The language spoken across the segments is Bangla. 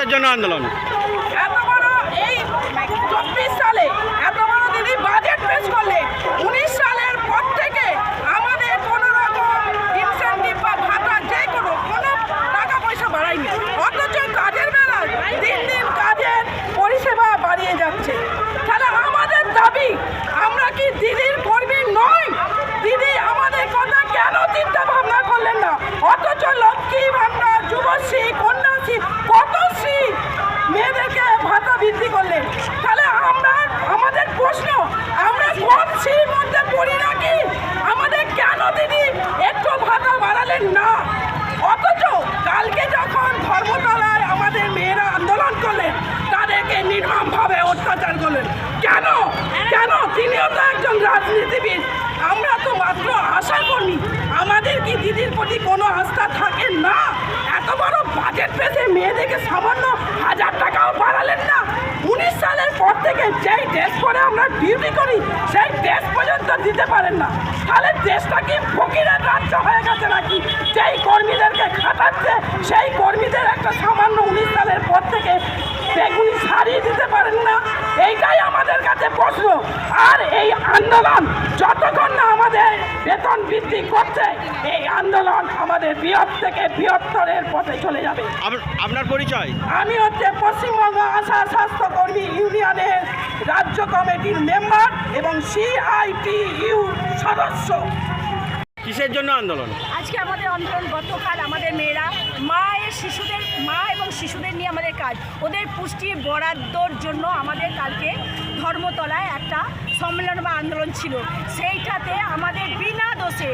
কিসের জন্য আন্দোলন। এই চব্বিশ সালে এত বড় দিদি বাজেট পেশ করলেন উনিশ সালের পর থেকে আমাদের কোনো রকম ইনসেন্টিভ বা ভাতা যে কোনো কোনো টাকা পয়সা বাড়ায়নি অথচ কাজের বেলায় দিন দিন কাজের পরিষেবা বাড়িয়ে যাচ্ছে তাহলে আমাদের দাবি আমরা কি দিদির কর্মী নই দিদি আমাদের কথা কেন চিন্তা ভাবনা করলেন না অথচ লক্ষ্মী ভান্ডার যুবশ্রী কন্যাশ্রী কতশ্রী মেয়েদেরকে ভাতা বৃদ্ধি করলেন তাহলে আমরা, আমাদের প্রশ্ন, আমরা কম শ্রীর মধ্যে পড়ি নাকি? আমাদের কেন দিদি একটু ভাতা বাড়ালেন না? অথচ কালকে যখন ধর্মতলায় আমাদের মেয়েরা আন্দোলন করলেন, তাদেরকে নির্মমভাবে অত্যাচার করলেন। কেন? কেন? তিনিও তো একজন রাজনীতিবিদ। আমরা তো মাত্র আশা কর্মী আমাদের কি দিদির প্রতি কোনো আস্থা থাকে না? এত বড় বাজেট পেতে মেয়েদেরকে সামান্য হাজার টাকাও বাড়ালেন না। উনিশ সালের পর থেকে যেই ড্রেস পরে আমরা ডিউটি করি সেই ড্রেস পর্যন্ত দিতে পারেন না। তাহলে দেশটা কি ফকিরের রাজ্য হয়ে গেছে নাকি? যেই কর্মীদেরকে খাটাচ্ছে সেই কর্মীদের একটা সামান্য উনিশ সালের পর থেকে বেগুনি শাড়ি দিতে পারেন না। এইটাই আমাদের কাছে প্রশ্ন। আর এই আন্দোলন যতক্ষণ না আমাদের বেতন বৃদ্ধি করছে এই আন্দোলন আমাদের বৃহৎ থেকে বৃহত্তরের পথে চলে যাবে। আপনার পরিচয়? আমি হচ্ছে পশ্চিমবঙ্গ আশা স্বাস্থ্যকর্মী ইউনিয়নের রাজ্য কমিটির মেম্বার এবং সিআইটিইউ সদস্য। কিসের জন্য আন্দোলন? আজকে আমাদের আন্দোলন গতকাল আমাদের মেয়েরা মায়ের শিশুদের মা এবং শিশুদের নিয়ে আমাদের কাজ। ওদের পুষ্টি বরাদ্দর জন্য আমাদের কালকে ধর্মতলায় একটা সম্মেলন বা আন্দোলন ছিল। সেইটাতে আমাদের বিনা দোষে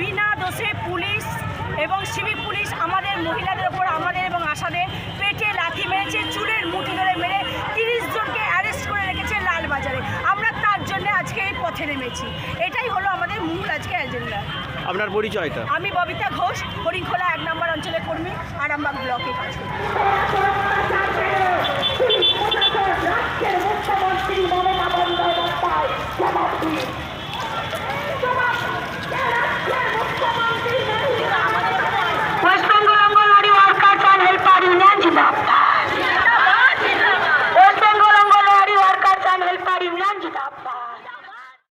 বিনা দোষে পুলিশ এবং সিভিক পুলিশ আমাদের মহিলাদের ওপর আমাদের এবং আশাদের মেরেছে চুলের মুঠি ধরে মেরে তিরিশ জনকে অ্যারেস্ট করে রেখেছে লালবাজারে। আমরা তার জন্য আজকে এই পথে নেমেছি। এটাই হলো আমাদের মূল আজকে এজেন্ডা আপনার পরিচয়টা? আমি ববিতা ঘোষ হরিণখোলা এক নম্বর অঞ্চলের কর্মী আরামবাগ ব্লকে কাজ করি।